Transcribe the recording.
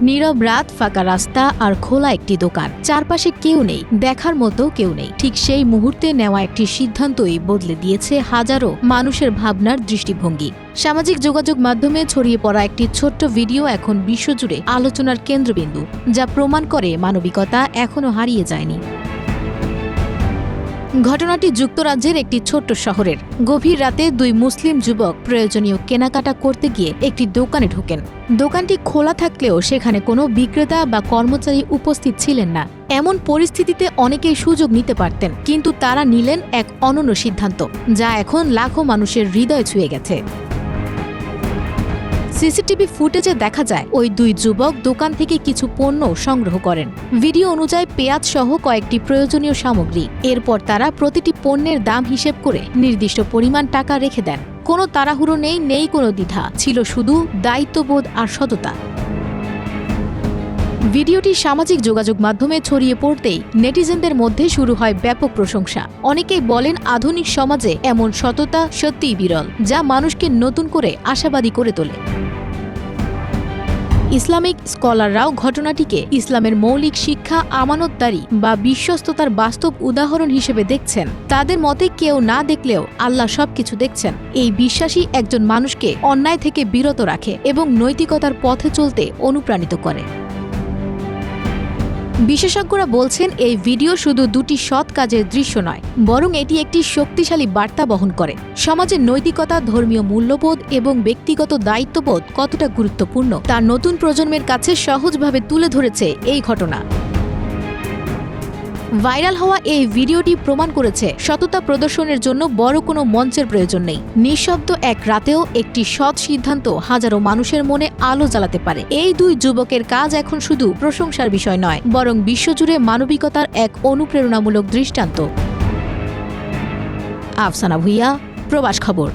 নীরব রাত, ফাঁকা রাস্তা আর খোলা একটি দোকান। চারপাশে কেউ নেই, দেখার মতো কেউ নেই। ঠিক সেই মুহূর্তে নেওয়া একটি সিদ্ধান্তই বদলে দিয়েছে হাজারো মানুষের ভাবনার দৃষ্টিভঙ্গি। সামাজিক যোগাযোগ মাধ্যমে ছড়িয়ে পড়া একটি ছোট্ট ভিডিও এখন বিশ্বজুড়ে আলোচনার কেন্দ্রবিন্দু, যা প্রমাণ করে মানবিকতা এখনও হারিয়ে যায়নি। ঘটনাটি যুক্তরাজ্যের একটি ছোট্ট শহরের। গভীর রাতে দুই মুসলিম যুবক প্রয়োজনীয় কেনাকাটা করতে গিয়ে একটি দোকানে ঢোকেন। দোকানটি খোলা থাকলেও সেখানে কোনো বিক্রেতা বা কর্মচারী উপস্থিত ছিলেন না। এমন পরিস্থিতিতে অনেকেই সুযোগ নিতে পারতেন, কিন্তু তারা নিলেন এক অনন্য সিদ্ধান্ত, যা এখন লাখো মানুষের হৃদয় ছুঁয়ে গেছে। সিসিটিভি ফুটেজে দেখা যায়, ওই দুই যুবক দোকান থেকে কিছু পণ্য সংগ্রহ করেন। ভিডিও অনুযায়ী পেঁয়াজ সহ কয়েকটি প্রয়োজনীয় সামগ্রী। এরপর তারা প্রতিটি পণ্যের দাম হিসেব করে নির্দিষ্ট পরিমাণ টাকা রেখে দেন। কোনো তাড়াহুড়ো নেই নেই কোনো দ্বিধা। ছিল শুধু দায়িত্ববোধ আর সততা। ভিডিওটি সামাজিক যোগাযোগ মাধ্যমে ছড়িয়ে পড়তেই নেটিজেনদের মধ্যে শুরু হয় ব্যাপক প্রশংসা। অনেকেই বলেন, আধুনিক সমাজে এমন সততা সত্যিই বিরল, যা মানুষকে নতুন করে আশাবাদী করে তোলে। ইসলামিক স্কলাররাও ঘটনাটিকে ইসলামের মৌলিক শিক্ষা, আমানতদারি বা বিশ্বস্ততার বাস্তব উদাহরণ হিসেবে দেখছেন। তাদের মতে কেউ না দেখলেও আল্লাহ সবকিছু দেখছেন। এই বিশ্বাসী একজন মানুষকে অন্যায় থেকে বিরত রাখে এবং নৈতিকতার পথে চলতে অনুপ্রাণিত করে। বিশেষজ্ঞরা বলছেন এই ভিডিও শুধু দুটি সৎ কাজের দৃশ্য নয়, বরং এটি একটি শক্তিশালী বার্তা বহন করে। সমাজের নৈতিকতা, ধর্মীয় মূল্যবোধ এবং ব্যক্তিগত দায়িত্ববোধ কতটা গুরুত্বপূর্ণ, তা নতুন প্রজন্মের কাছে সহজভাবে তুলে ধরেছে এই ঘটনা। ভাইরাল হওয়া এই ভিডিওটি প্রমাণ করেছে সততা প্রদর্শনের জন্য বড় কোনো মঞ্চের প্রয়োজন নেই। নিঃশব্দ এক রাতেও একটি সৎ সিদ্ধান্ত হাজারো মানুষের মনে আলো জ্বালাতে পারে। এই দুই যুবকের কাজ এখন শুধু প্রশংসার বিষয় নয়, বরং বিশ্বজুড়ে মানবিকতার এক অনুপ্রেরণামূলক দৃষ্টান্ত। আফসানা ভুইয়া, প্রবাস খবর।